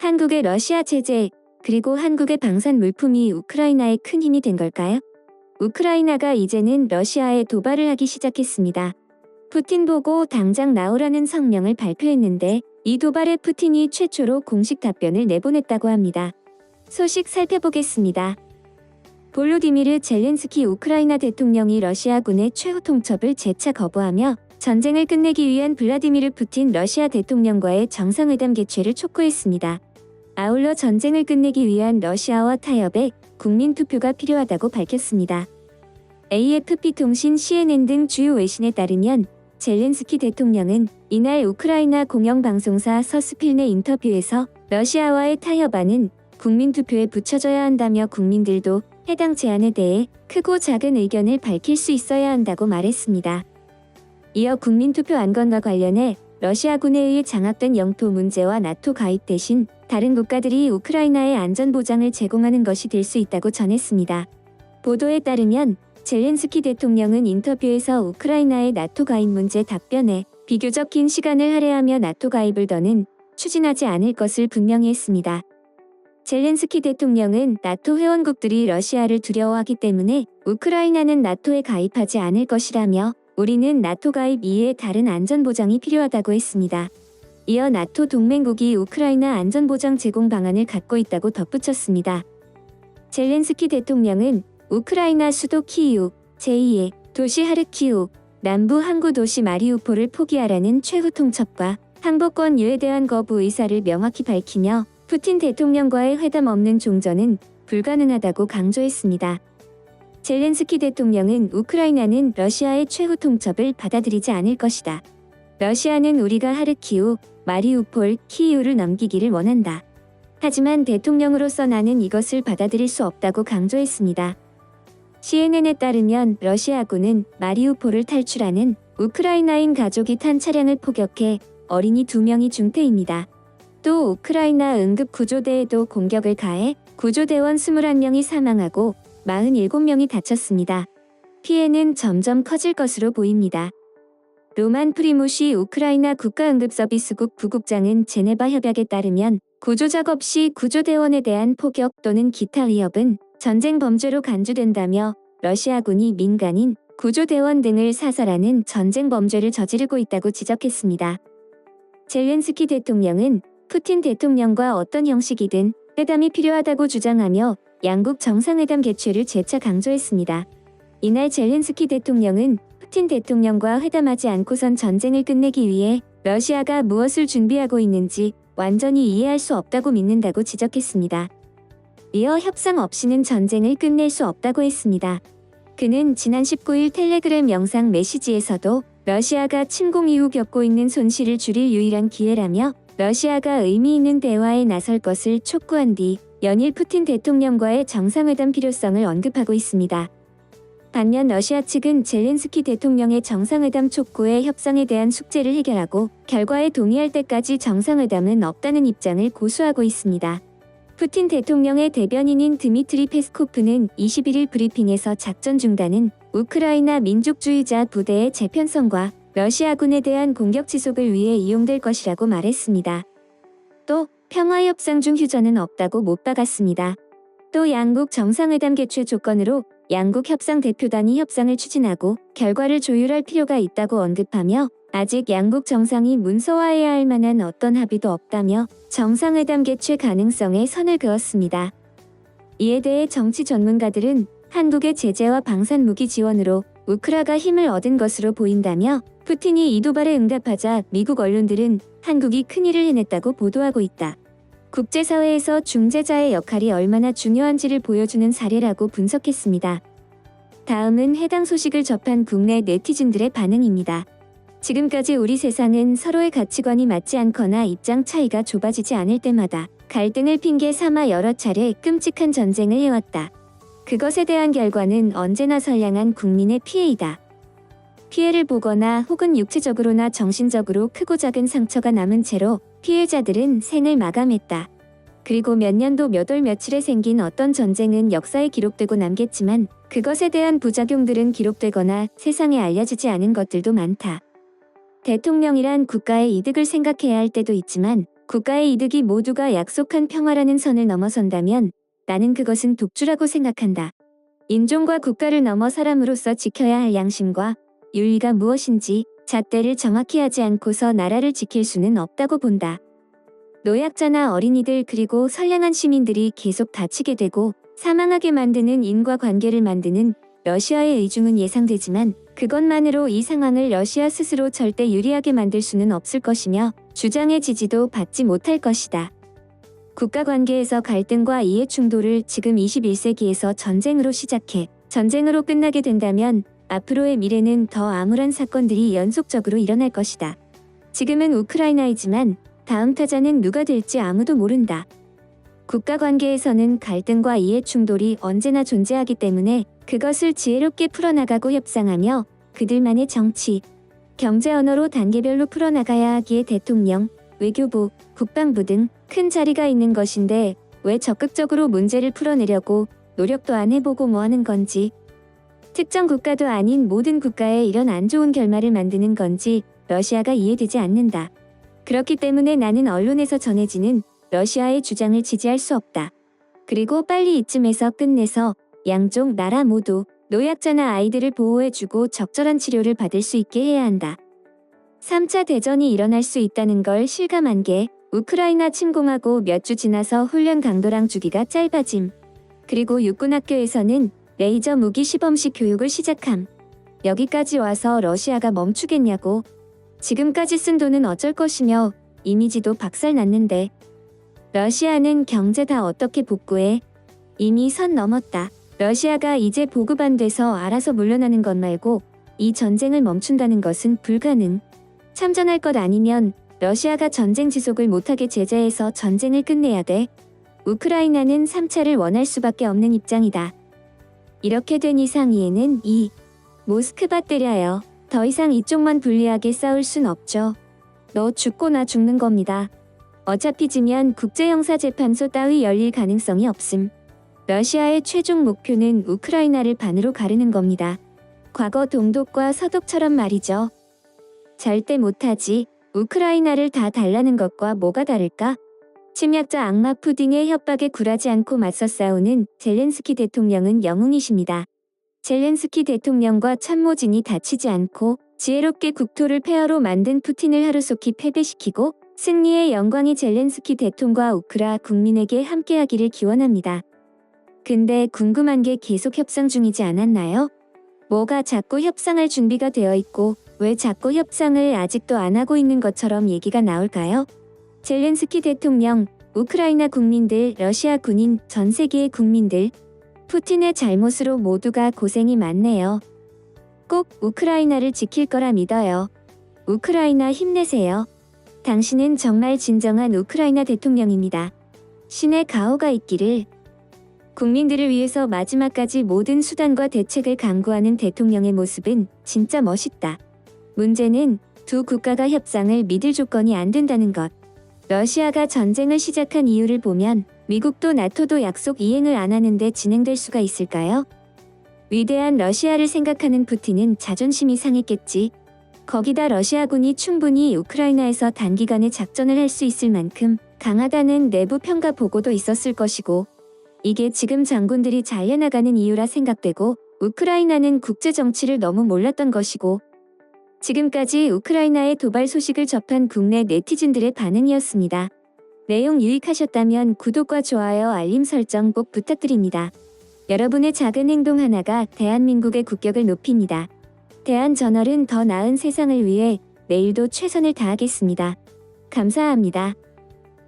한국의 러시아 제재, 그리고 한국의 방산 물품이 우크라이나에 큰 힘이 된 걸까요? 우크라이나가 이제는 러시아에 도발을 하기 시작했습니다. 푸틴 보고 당장 나오라는 성명을 발표했는데 이 도발에 푸틴이 최초로 공식 답변을 내보냈다고 합니다. 소식 살펴보겠습니다. 볼로디미르 젤렌스키 우크라이나 대통령이 러시아군의 최후 통첩을 재차 거부하며 전쟁을 끝내기 위한 블라디미르 푸틴 러시아 대통령과의 정상회담 개최를 촉구했습니다. 아울러 전쟁을 끝내기 위한 러시아와 타협에 국민 투표가 필요하다고 밝혔습니다. AFP 통신 CNN 등 주요 외신에 따르면 젤렌스키 대통령은 이날 우크라이나 공영방송사 서스필네 인터뷰에서 러시아와의 타협안은 국민 투표에 붙여져야 한다며 국민들도 해당 제안에 대해 크고 작은 의견을 밝힐 수 있어야 한다고 말했습니다. 이어 국민투표 안건과 관련해 러시아군에 의해 장악된 영토 문제와 나토 가입 대신 다른 국가들이 우크라이나의 안전 보장을 제공하는 것이 될 수 있다고 전했습니다. 보도에 따르면 젤렌스키 대통령은 인터뷰에서 우크라이나의 나토 가입 문제 답변에 비교적 긴 시간을 할애하며 나토 가입을 더는 추진하지 않을 것을 분명히 했습니다. 젤렌스키 대통령은 나토 회원국들이 러시아를 두려워하기 때문에 우크라이나는 나토에 가입하지 않을 것이라며 우리는 나토 가입 이외에 다른 안전보장이 필요하다고 했습니다. 이어 나토 동맹국이 우크라이나 안전보장 제공 방안을 갖고 있다고 덧붙였습니다. 젤렌스키 대통령은 우크라이나 수도 키이우, 제2의 도시 하르키우, 남부 항구 도시 마리우폴을 포기하라는 최후 통첩과 항복권 유에 대한 거부 의사를 명확히 밝히며 푸틴 대통령과의 회담 없는 종전은 불가능하다고 강조했습니다. 젤렌스키 대통령은 우크라이나는 러시아의 최후 통첩을 받아들이지 않을 것이다. 러시아는 우리가 하르키우, 마리우폴, 키이우를 넘기기를 원한다. 하지만 대통령으로서 나는 이것을 받아들일 수 없다고 강조했습니다. CNN에 따르면 러시아군은 마리우폴을 탈출하는 우크라이나인 가족이 탄 차량을 포격해 어린이 두 명이 중태입니다. 또 우크라이나 응급구조대에도 공격을 가해 구조대원 21명이 사망하고 47명이 다쳤습니다. 피해는 점점 커질 것으로 보입니다. 로만 프리무시 우크라이나 국가응급서비스국 부국장은 제네바 협약에 따르면 구조작업 시 구조대원에 대한 포격 또는 기타 위협은 전쟁 범죄로 간주된다며 러시아군이 민간인 구조대원 등을 사살하는 전쟁 범죄를 저지르고 있다고 지적했습니다. 젤렌스키 대통령은 푸틴 대통령과 어떤 형식이든 회담이 필요하다고 주장하며 양국 정상회담 개최를 재차 강조했습니다. 이날 젤렌스키 대통령은 푸틴 대통령과 회담하지 않고선 전쟁을 끝내기 위해 러시아가 무엇을 준비하고 있는지 완전히 이해할 수 없다고 믿는다고 지적했습니다. 이어 협상 없이는 전쟁을 끝낼 수 없다고 했습니다. 그는 지난 19일 텔레그램 영상 메시지에서도 러시아가 침공 이후 겪고 있는 손실을 줄일 유일한 기회라며 러시아가 의미 있는 대화에 나설 것을 촉구한 뒤 연일 푸틴 대통령과의 정상회담 필요성을 언급하고 있습니다. 반면 러시아 측은 젤렌스키 대통령의 정상회담 촉구에 협상에 대한 숙제를 해결하고 결과에 동의할 때까지 정상회담은 없다는 입장을 고수하고 있습니다. 푸틴 대통령의 대변인인 드미트리 페스코프는 21일 브리핑에서 작전 중단은 우크라이나 민족주의자 부대의 재편성과 러시아군에 대한 공격 지속을 위해 이용될 것이라고 말했습니다. 또 평화협상 중 휴전은 없다고 못 박았습니다. 또 양국 정상회담 개최 조건으로 양국 협상 대표단이 협상을 추진하고 결과를 조율할 필요가 있다고 언급하며 아직 양국 정상이 문서화해야 할 만한 어떤 합의도 없다며 정상회담 개최 가능성에 선을 그었습니다. 이에 대해 정치 전문가들은 한국의 제재와 방산 무기 지원으로 우크라가 힘을 얻은 것으로 보인다며 푸틴이 이 도발에 응답하자 미국 언론들은 한국이 큰일을 해냈다고 보도하고 있다. 국제사회에서 중재자의 역할이 얼마나 중요한지를 보여주는 사례라고 분석했습니다. 다음은 해당 소식을 접한 국내 네티즌들의 반응입니다. 지금까지 우리 세상은 서로의 가치관이 맞지 않거나 입장 차이가 좁아지지 않을 때마다 갈등을 핑계 삼아 여러 차례 끔찍한 전쟁을 해왔다. 그것에 대한 결과는 언제나 선량한 국민의 피해이다. 피해를 보거나 혹은 육체적으로나 정신적으로 크고 작은 상처가 남은 채로 피해자들은 생을 마감했다. 그리고 몇 년도 몇 월 며칠에 생긴 어떤 전쟁은 역사에 기록되고 남겠지만 그것에 대한 부작용들은 기록되거나 세상에 알려지지 않은 것들도 많다. 대통령이란 국가의 이득을 생각해야 할 때도 있지만 국가의 이득이 모두가 약속한 평화라는 선을 넘어선다면 나는 그것은 독주라고 생각한다. 인종과 국가를 넘어 사람으로서 지켜야 할 양심과 윤리가 무엇인지 잣대를 정확히 하지 않고서 나라를 지킬 수는 없다고 본다. 노약자나 어린이들 그리고 선량한 시민들이 계속 다치게 되고 사망하게 만드는 인과관계를 만드는 러시아의 의중은 예상되지만 그것만으로 이 상황을 러시아 스스로 절대 유리하게 만들 수는 없을 것이며 주장의 지지도 받지 못할 것이다. 국가 관계에서 갈등과 이해 충돌을 지금 21세기에서 전쟁으로 시작해 전쟁으로 끝나게 된다면 앞으로의 미래는 더 암울한 사건들이 연속적으로 일어날 것이다. 지금은 우크라이나이지만 다음 타자는 누가 될지 아무도 모른다. 국가 관계에서는 갈등과 이해 충돌이 언제나 존재하기 때문에 그것을 지혜롭게 풀어나가고 협상하며 그들만의 정치, 경제 언어로 단계별로 풀어나가야 하기에 대통령, 외교부, 국방부 등 큰 자리가 있는 것인데 왜 적극적으로 문제를 풀어내려고 노력 도 안 해보고 뭐 하는 건지 특정 국가도 아닌 모든 국가에 이런 안 좋은 결말을 만드는 건지 러시아가 이해되지 않는다. 그렇기 때문에 나는 언론에서 전해지는 러시아의 주장을 지지할 수 없다. 그리고 빨리 이쯤에서 끝내서 양쪽 나라 모두 노약자나 아이들을 보호해주고 적절한 치료를 받을 수 있게 해야 한다. 3차 대전이 일어날 수 있다는 걸 실감한 게 우크라이나 침공하고 몇 주 지나서 훈련 강도랑 주기가 짧아짐. 그리고 육군학교에서는 레이저 무기 시범식 교육을 시작함. 여기까지 와서 러시아가 멈추겠냐고. 지금까지 쓴 돈은 어쩔 것이며 이미지도 박살났는데. 러시아는 경제 다 어떻게 복구해? 이미 선 넘었다. 러시아가 이제 보급 안 돼서 알아서 물러나는 것 말고 이 전쟁을 멈춘다는 것은 불가능. 참전할 것 아니면 러시아가 전쟁 지속을 못하게 제재해서 전쟁을 끝내야 돼. 우크라이나는 3차를 원할 수밖에 없는 입장이다. 이렇게 된 이상 이에는 이 모스크바 때려요. 더 이상 이쪽만 불리하게 싸울 순 없죠. 너 죽고 나 죽는 겁니다. 어차피 지면 국제형사재판소 따위 열릴 가능성이 없음. 러시아의 최종 목표는 우크라이나를 반으로 가르는 겁니다. 과거 동독과 서독처럼 말이죠. 절대 못하지. 우크라이나를 다 달라는 것과 뭐가 다를까? 침략자 악마 푸딩의 협박에 굴하지 않고 맞서 싸우는 젤렌스키 대통령은 영웅이십니다. 젤렌스키 대통령과 참모진이 다치지 않고 지혜롭게 국토를 폐허로 만든 푸틴을 하루속히 패배시키고 승리의 영광이 젤렌스키 대통과 우크라 국민에게 함께하기를 기원합니다. 근데 궁금한 게 계속 협상 중이지 않았나요? 뭐가 자꾸 협상할 준비가 되어 있고 왜 자꾸 협상을 아직도 안 하고 있는 것처럼 얘기가 나올까요? 젤렌스키 대통령, 우크라이나 국민들, 러시아 군인, 전 세계의 국민들, 푸틴의 잘못으로 모두가 고생이 많네요. 꼭 우크라이나를 지킬 거라 믿어요. 우크라이나 힘내세요. 당신은 정말 진정한 우크라이나 대통령입니다. 신의 가호가 있기를. 국민들을 위해서 마지막까지 모든 수단과 대책을 강구하는 대통령의 모습은 진짜 멋있다. 문제는 두 국가가 협상을 믿을 조건이 안 된다는 것. 러시아가 전쟁을 시작한 이유를 보면 미국도 나토도 약속 이행을 안 하는데 진행될 수가 있을까요? 위대한 러시아를 생각하는 푸틴은 자존심이 상했겠지. 거기다 러시아군이 충분히 우크라이나에서 단기간에 작전을 할 수 있을 만큼 강하다는 내부 평가 보고도 있었을 것이고 이게 지금 장군들이 잘려나가는 이유라 생각되고 우크라이나는 국제 정치를 너무 몰랐던 것이고 지금까지 우크라이나의 도발 소식을 접한 국내 네티즌들의 반응이었습니다. 내용 유익하셨다면 구독과 좋아요 알림 설정 꼭 부탁드립니다. 여러분의 작은 행동 하나가 대한민국의 국격을 높입니다. 대한저널은 더 나은 세상을 위해 내일도 최선을 다하겠습니다. 감사합니다.